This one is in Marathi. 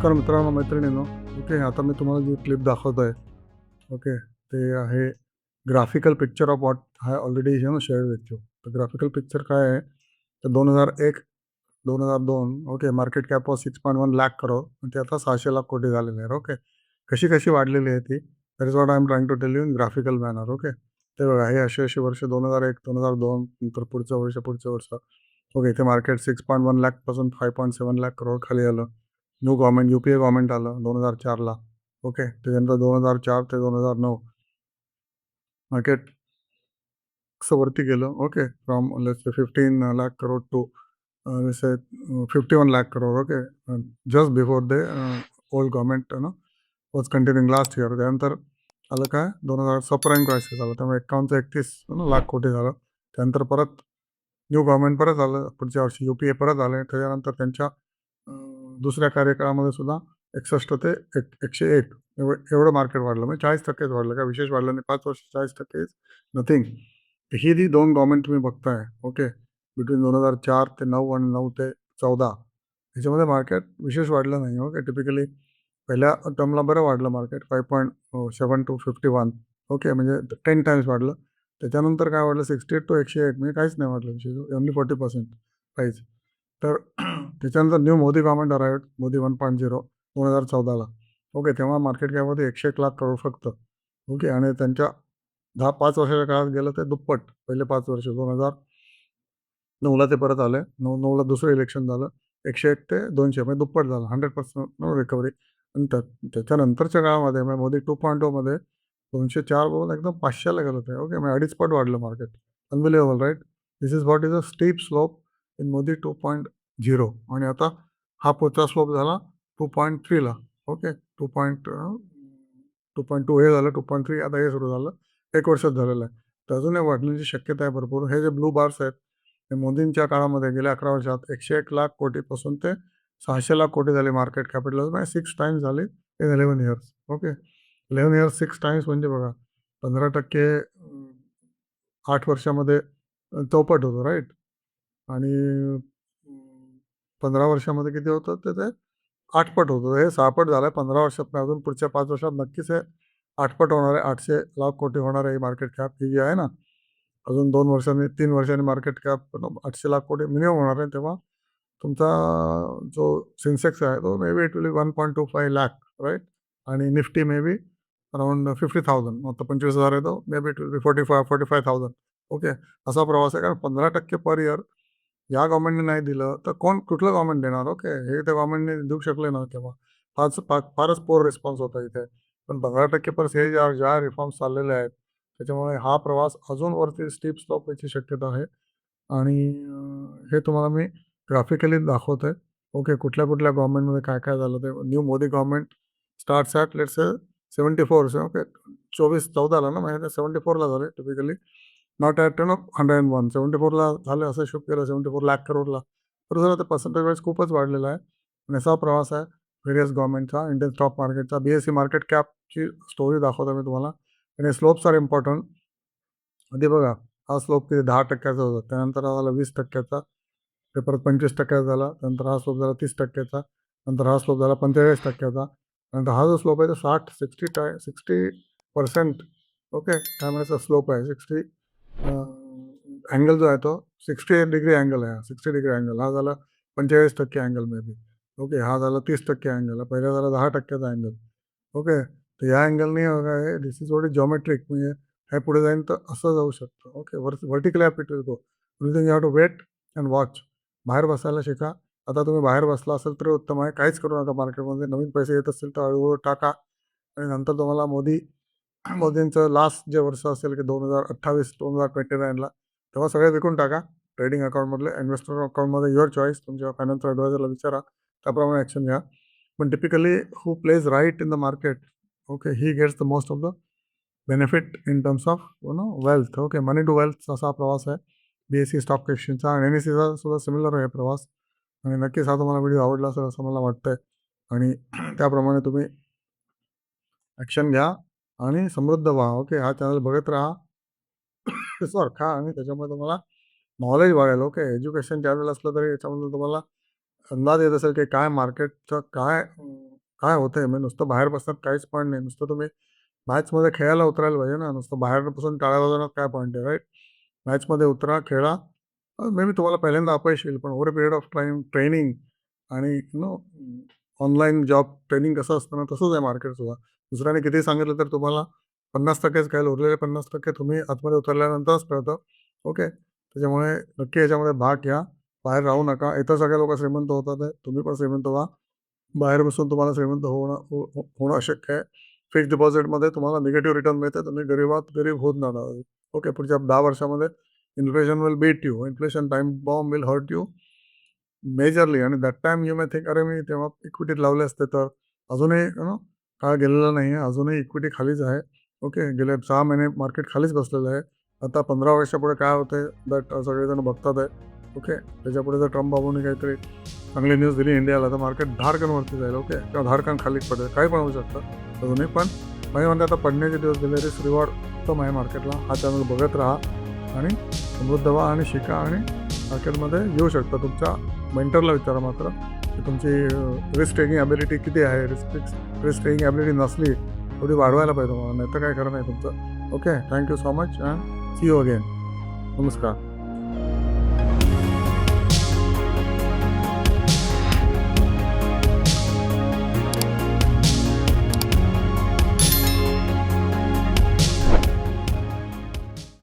नमस्कार मित्रांनो मैत्रिणींनो. ओके आता मी तुम्हाला जी क्लिप दाखवतो आहे ओके ते आहे graphical picture of what I already you know share with you तर ग्राफिकल पिक्चर काय आहे? तर दोन हजार एक दोन हजार दोन okay market cap of six point one lakh crore आणि ते आता सहाशे लाख कोटी झालेले आहे ओके. कशी कशी वाढलेली आहे ती? That is what I am trying to tell you in graphical manner okay. ते बघा हे असे अशी वर्ष दोन हजार एक दोन हजार दोन नंतर पुढचं वर्ष पुढचं वर्ष. ओके इथे market six point one लॅकपासून five point seven lakh crore खाली आलं. New government U P A government आलं दोन हजार चारला. ओके त्याच्यानंतर दोन हजार चार ते दोन हजार नऊ. मार्केट वरती गेलं. Okay from let's fifteen lakh crore to say fifty one lakh crore okay just before the old government no was continuing last year त्यानंतर आलं काय? दोन हजार सबप्राईम क्रायसिस आलं. त्यामुळे एकावन्न एकतीस लाख कोटी झालं. त्यानंतर परत न्यू गव्हर्मेंट परत आलं. पुढच्या वर्षी यू पी ए परत आले. त्याच्यानंतर त्यांच्या दुसऱ्या कार्यकाळामध्ये सुद्धा एकसष्ट ते एक, एकशे एक एवढं एवढं मार्केट वाढलं. म्हणजे चाळीस टक्केच वाढलं काय विशेष वाढलं नाही. पाच वर्ष चाळीस टक्के नथिंग ही जी दोन गव्हर्मेंट तुम्ही बघताय ओके बिटवीन दोन हज़ार चार ते नऊ आणि नऊ ते चौदा ह्याच्यामध्ये मार्केट विशेष वाढलं नाही ओके टिपिकली पहिल्या टर्मला बरं वाढलं market five point seven to fifty one okay म्हणजे टेन टाइम्स वाढलं. त्याच्यानंतर काय वाढलं? सिक्स्टी एट टू एकशे एक, म्हणजे काहीच नाही वाढलं. विशेष ओनली फोर्टी पर्सेंट प्राईस तर त्याच्यानंतर new Modi government arrived Modi one point zero दोन हजार चौदाला. ओके तेव्हा मार्केट कॅपमध्ये एकशे एक लाख करोड फक्त. ओके आणि त्यांच्या दहा पाच वर्षाच्या काळात गेलं ते दुप्पट पहिले पाच वर्ष दोन हजार नऊला ते परत आले. नऊ नऊला दुसरं इलेक्शन झालं. एकशे एक ते दोनशे म्हणजे दुप्पट झालं हंड्रेड पर्सेंट रिकव्हरी नंतर त्याच्यानंतरच्या काळामध्ये म्हणजे मोदी टू पॉईंट टूमध्ये दोनशे चार बघून एकदम पाचशेला गेलं ते ओके म्हणजे अडीच पट वाढलं market unbelievable right this is what is a steep slope Modi two point zero आणि आता हा पुढचा स्लोप झाला two point थ्रीला okay two point two point two हे झालं टू पॉईंट थ्री आता हे सुरू झालं. एक वर्षात झालेलं आहे. तर अजूनही वाढण्याची शक्यता आहे भरपूर. हे जे ब्लू बार्स आहेत हे मोदींच्या काळामध्ये गेल्या अकरा वर्षात एकशे एक लाख कोटीपासून ते सहाशे लाख कोटी झाले मार्केट कॅपिटल म्हणजे सिक्स टाइम्स झाले in eleven years okay eleven years six times म्हणजे बघा पंधरा टक्के आठ वर्षामध्ये चौपट होतो राईट आणि पंधरा वर्षामध्ये किती होतं? तर ते आठपट होतं. हे सहापट झालं आहे पंधरा वर्षात नाही, अजून पुढच्या पाच वर्षात नक्कीच हे आठपट होणार आहे. आठशे लाख कोटी होणार आहे ही मार्केट कॅप ही जी आहे ना अजून दोन वर्षांनी तीन वर्षांनी मार्केट कॅप आठशे लाख कोटी मिनिमम होणार आहे. तेव्हा तुमचा जो सेन्सेक्स आहे तो may be it will one point two five lakh right आणि Nifty may be around fifty thousand आता पंचवीस हजार आहे तो. May be it will be forty five forty five thousand okay असा प्रवास आहे. कारण पंधरा टक्के पर इयर या गव्हर्नमेंटने नाही दिलं तर कोण कुठलं गव्हर्नमेंट देणार? ओके हे त्या गव्हर्नमेंटने देऊ शकले ना तेव्हा फारच फा फारच पोर रिस्पॉन्स होता इथे. पण पंधरा टक्के परस हे ज्या ज्या रिफॉर्म्स चाललेले आहेत त्याच्यामुळे हा प्रवास अजून वरती स्टीप स्टॉप व्हायची शक्यता आहे. आणि हे तुम्हाला मी ग्राफिकली दाखवतो आहे ओके कुठल्या कुठल्या गव्हर्नमेंटमध्ये काय काय झालं ते. New Modi government starts at let's seventy four okay चोवीस चौदाला ना म्हणजे सेवन्टी फोरला झाले typically not at no hundred and one. Seventy फोरला झालं असं शूट केलं सेवन्टी फोर लाख करोडला. तर जरा ते पर्सेंटेज वाईज खूपच वाढलेला आहे. आणि असा प्रवास आहे व्हेरियस गव्हर्नमेंटचा इंडियन स्टॉक मार्केटचा बी एस सी मार्केट कॅपची स्टोरी दाखवतो मी तुम्हाला. आणि स्लोप्स आर इम्पॉर्टंट आधी बघा हा स्लोप किती? दहा टक्क्याचा होता. त्यानंतर हा झाला वीस टक्क्याचा. ते परत पंचवीस टक्क्याचा झाला. त्यानंतर हा स्लोप झाला तीस टक्क्याचा. नंतर हा स्लोप झाला पंचेचाळीस टक्क्याचा. नंतर हा जो स्लोप आहे तो साठ sixty tie sixty percent okay काय स्लोप आहे. सिक्स्टी अँगल जो आहे तो सिक्स्टी डिग्री अँगल आहे. सिक्स्टी डिग्री अँगल हा झाला पंचेचाळीस टक्के अँगल मे बी ओके हा झाला तीस टक्के अँगल पहिला झाला दहा टक्क्याचा अँगल ओके तर या अँगलने काय दिस इज वॉट जॉमेट्रिक म्हणजे हे पुढे जाईन तर असं जाऊ शकतं. ओके वर vertical up it will go thing you have to wait and watch बाहेर बसायला शिका. आता तुम्ही बाहेर बसला असेल तर उत्तम आहे. काहीच करू नका मार्केटमध्ये. नवीन पैसे येत असतील तर हळूहळू टाका. आणि नंतर तुम्हाला मोदी मोदींचं लास्ट जे वर्ष असेल की दोन हजार अठ्ठावीस दोन हजार ट्वेंटी नाईनला तेव्हा सगळे विकून टाका. ट्रेडिंग अकाउंटमधले इन्व्हेस्टर अकाउंटमध्ये युअर चॉईस तुमच्या फायनान्शियल ॲडवायझरला विचारा. त्याप्रमाणे ॲक्शन घ्या. पण typically who plays right in the market okay he gets the most of the benefit in terms of you know wealth okay money to wealth असा प्रवास आहे. बी एस सी स्टॉक एक्सचेंजचा आणि एन एस सीचा सुद्धा सिमिलर आहे प्रवास. आणि नक्कीच हा तुम्हाला व्हिडिओ आवडला असेल असं मला वाटतंय. आणि त्याप्रमाणे तुम्ही ॲक्शन घ्या आणि समृद्ध व्हा ओके हा चॅनल बघत राहा. सॉर खा आणि त्याच्यामुळे तुम्हाला नॉलेज वाढेल. ओके एज्युकेशन चॅनल असलं तरी याच्यामध्ये तुम्हाला अंदाज येत असेल की काय मार्केटचं काय काय होतंय? म्हणजे नुसतं बाहेर बसण्यात काहीच पॉईंट नाही. नुसतं तुम्ही मॅचमध्ये खेळायला उतरायला पाहिजे ना. नुसतं बाहेर बसून टाळ्या वाजवण्यात काय पॉईंट आहे राईट मॅचमध्ये उतरा खेळा. मे बी तुम्हाला पहिल्यांदा अपयश येईल पण over a period of time training आणि नो ऑनलाईन जॉब ट्रेनिंग कसं असतं ना तसंच आहे मार्केटसुद्धा दुसऱ्याने किती सांगितलं तर तुम्हाला पन्नास टक्केच काय उरलेले पन्नास टक्के तुम्ही आतमध्ये उतरल्यानंतरच कळतं. ओके? त्याच्यामुळे नक्की याच्यामध्ये भाग घ्या. बाहेर राहू नका. इथं सगळे लोक श्रीमंत होतात आहे. तुम्ही पण श्रीमंत व्हा. बाहेर बसून तुम्हाला श्रीमंत होणं हो, हो- होणं अशक्य आहे. फिक्स डिपॉझिटमध्ये तुम्हाला निगेटिव्ह रिटर्न मिळते. तुम्ही गरीबात गरीब होत जाणार ओके? पुढच्या दहा वर्षामध्ये inflation will beat you. Inflation time bomb will hurt you. Majorly आणि that time you may think अरे मी तेव्हा इक्विटीत लावले असते तर. अजूनही नो काळ गेलेला नाही आहे अजूनही इक्विटी खालीच आहे. ओके गेले सहा महिने मार्केट खालीच बसलेलं आहे. आता पंधरा वर्षापुढे काय होते दॅट सगळेजण बघतात आहे. ओके त्याच्यापुढे जर ट्रम्प बाबूने काहीतरी चांगली न्यूज दिली इंडियाला तर मार्केट धारकनवरती जाईल ओके? किंवा धारकन खालीच पडेल काही पण होऊ शकतं. अजूनही पण माझे म्हणते आता पडण्याचे दिवस गेले रिस्क रिवॉर्ड उत्तम आहे मार्केटला हा चॅनल बघत राहा आणि समृद्ध व्हा आणि शिका आणि मार्केटमध्ये येऊ शकता. तुमच्या मेंटरला विचारा मात्र की तुमची रिस्क टेकिंग ॲबिलिटी किती आहे? रिस्क रिस्क टेकिंग ॲबिलिटी नसली थोडी वाढवायला पाहिजे तुम्हाला नाही तर काय खरं नाही तुमचं. Okay thank you so much and see you again नमस्कार.